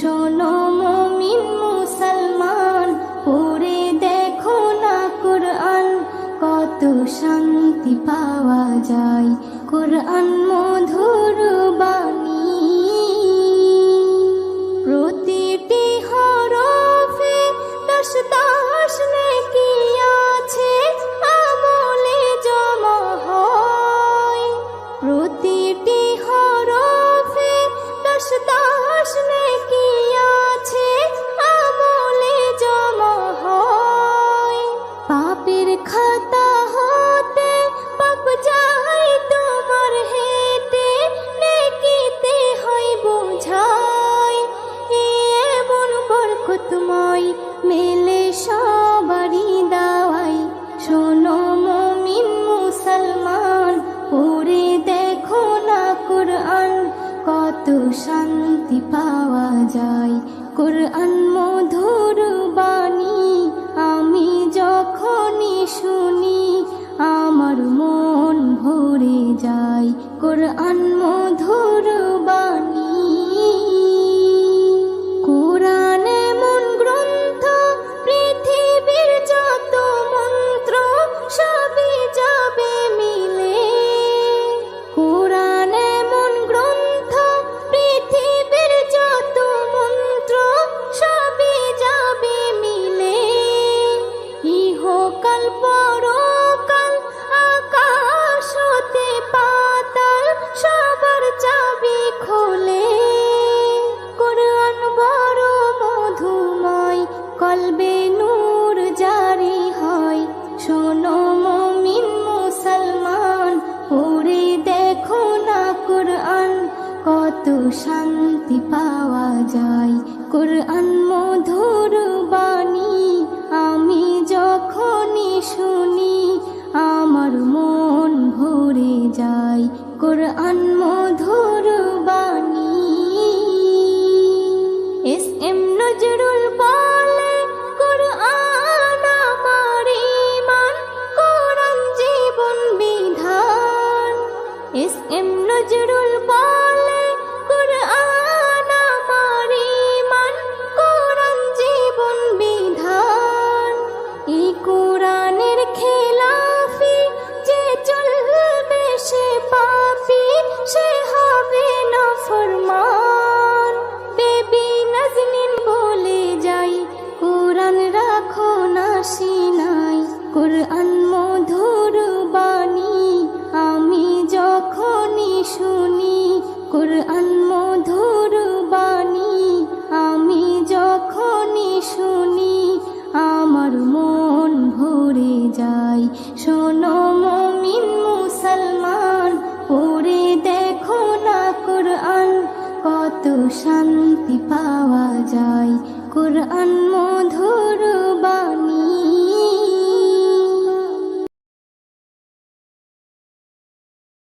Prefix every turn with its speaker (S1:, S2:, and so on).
S1: শোনো মমিন মুসলমান পড়ে দেখো না কোরআন কত শান্তি পাওয়া যায়। কোরআন মধুর বান বরকতময় মেলে দাওয়াই। শোনো মুসলমান, পড়ে দেখো না কত শান্তি পাওয়া যায়। আমি যখনই শুনি, আমার মন ভরে যায়। কোরআন মধুর বাণী শান্তি পাওয়া যায়। কোরআন মধুর বাণী, আমি যখনই শুনি, আমার মন ভরে যায়। কোরআন মধুর বাণী। এস এম নজরুল বলে, কোরআন আমার কোরআন জীবন বিধান। এস এম নজরুল বলে যায় শোনো মমিন মুসলমান পড়ে দেখো না কোরআন। কত শান্তি পাওয়া যায় কোরআন